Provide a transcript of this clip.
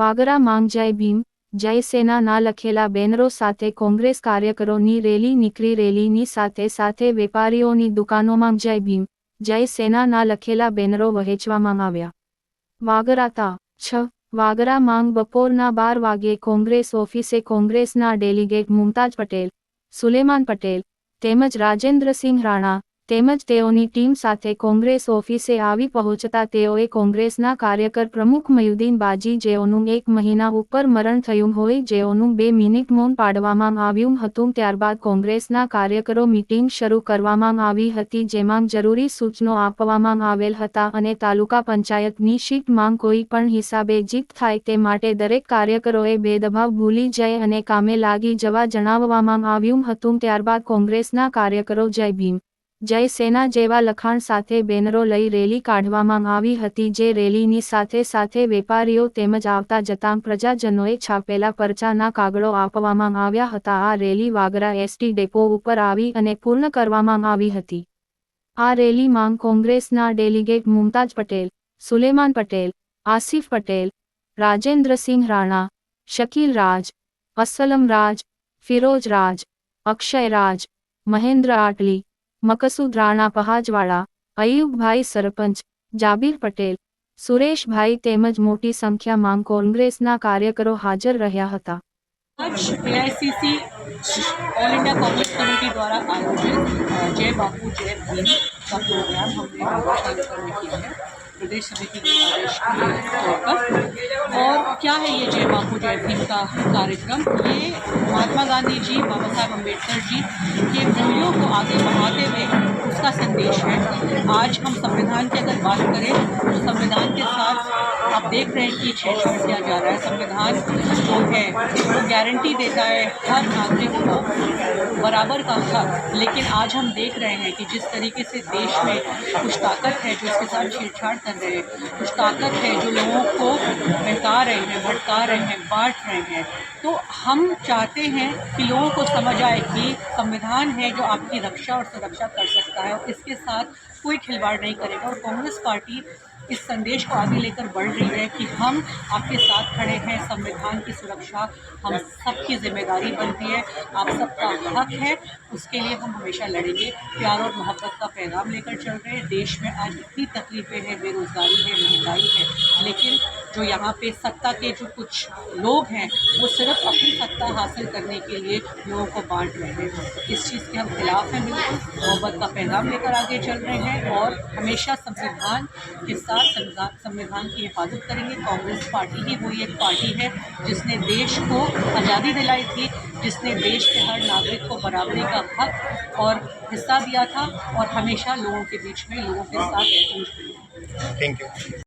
વાગરા માંગ જય ભીમ જય ના લખેલા બેનરો સાથે કોંગ્રેસ કાર્યકરોની રેલી નીકળી રેલીની સાથે સાથે વેપારીઓની દુકાનોમાં જય ભીમ જય ના લખેલા બેનરો વહેંચવામાં આવ્યા વાગરા તા છ વાગરા માંગ બપોરના બાર વાગ્યે કોંગ્રેસ ઓફિસે કોંગ્રેસના ડેલિગેટ મુમતાજ પટેલ સુલેમાન પટેલ તેમજ રાજેન્દ્રસિંહ રાણા તેમજ તેઓની ટીમ સાથે કોંગ્રેસ ઓફિસે આવી પહોંચતા તેઓએ કોંગ્રેસના કાર્યકર પ્રમુખ મયુદ્દીન બાજી જેઓનું એક મહિના ઉપર મરણ થયું હોય જેઓનું બે મિનિટ મૌન પાડવામાં આવ્યું હતું ત્યારબાદ કોંગ્રેસના કાર્યકરો મિટિંગ શરૂ કરવામાં આવી હતી જેમાં જરૂરી સૂચનો આપવામાં આવેલ હતા અને તાલુકા પંચાયતની સીટ માંગ કોઈ પણ હિસાબે જીત થાય તે માટે દરેક કાર્યકરોએ ભેદભાવ ભૂલી જાય અને કામે લાગી જવા જણાવવામાં આવ્યું હતું ત્યારબાદ કોંગ્રેસના કાર્યકરો જય ભીમ જય સેના જેવા લખાણ સાથે બેનરો લઈ રેલી કાઢવામાં આવી હતી જે રેલીની સાથે સાથે વેપારીઓ તેમજ આવતા જતાં પ્રજાજનોએ છાપેલા પરચાના કાગળો આપવામાં આવ્યા હતા આ રેલી વાગરા એસટી ડેપો ઉપર આવી અને પૂર્ણ કરવામાં આવી હતી આ રેલીમાં કોંગ્રેસના ડેલિગેટ મુમતાજ પટેલ સુલેમાન પટેલ આસિફ પટેલ રાજેન્દ્રસિંહ રાણા શકીલ રાજ અસલમ રાજ ફિરોજ રાજ અક્ષય રાજ મહેન્દ્ર આટલી मकसूद्राणा पहाजवाड़ा अय्यूब भाई सरपंच जाबीर पटेल सुरेश भाई તેમજ મોટી સંખ્યામાં કોંગ્રેસના કાર્યકરો હાજર રહ્યા હતા આજ એઆઈસીસી ઓલિમ્પિક કમિટી દ્વારા આયોજિત જય બાપુ જય જિન સતોગ્રામ ભક્તો પ્રદેશ સમિતિના अपना है ये जय बापू जय भीम का कार्यक्रम ये महात्मा गांधी जी बाबा साहेब अम्बेडकर जी के मूल्यों को आगे बढ़ाते हुए उसका संदेश है आज हम संविधान की अगर बात करें तो देख रहे हैं कि छेड़छाड़ किया जा रहा है संविधान जो है वो तो गारंटी देता है हर नागरिक को बराबर का हक लेकिन आज हम देख रहे हैं कि जिस तरीके से देश में कुछ ताकत है जो इसके साथ छेड़छाड़ कर रहे हैं कुछ ताकत है जो लोगों को बहका रहे हैं भटका रहे हैं बांट रहे हैं तो हम चाहते हैं कि लोगों को समझ आए कि संविधान है जो आपकी रक्षा और सुरक्षा कर सकता है और इसके साथ कोई खिलवाड़ नहीं करेगा और कांग्रेस पार्टी इस संदेश को आगे लेकर बढ़ रही है कि हम आपके साथ खड़े हैं संविधान की सुरक्षा हम सबकी जिम्मेदारी बनती है आप सबका हक है उसके लिए हम हमेशा लड़ेंगे प्यार और मोहब्बत का पैगाम लेकर चल रहे हैं देश में आज इतनी तकलीफें हैं बेरोज़गारी है महंगाई है लेकिन जो यहाँ पे सत्ता के जो कुछ लोग हैं वो सिर्फ अपनी सत्ता हासिल करने के लिए लोगों को बांट रहे हैं तो इस चीज़ के हम खिलाफ हैं बिल्कुल मोहब्बत का पैगाम लेकर आगे चल रहे हैं और हमेशा संविधान के साथ संविधान की हिफाजत करेंगे कांग्रेस पार्टी ही वही एक पार्टी है जिसने देश को आज़ादी दिलाई थी जिसने देश के हर नागरिक को बराबरी का हक और हिस्सा दिया था और हमेशा लोगों के बीच में लोगों के साथ थैंक यू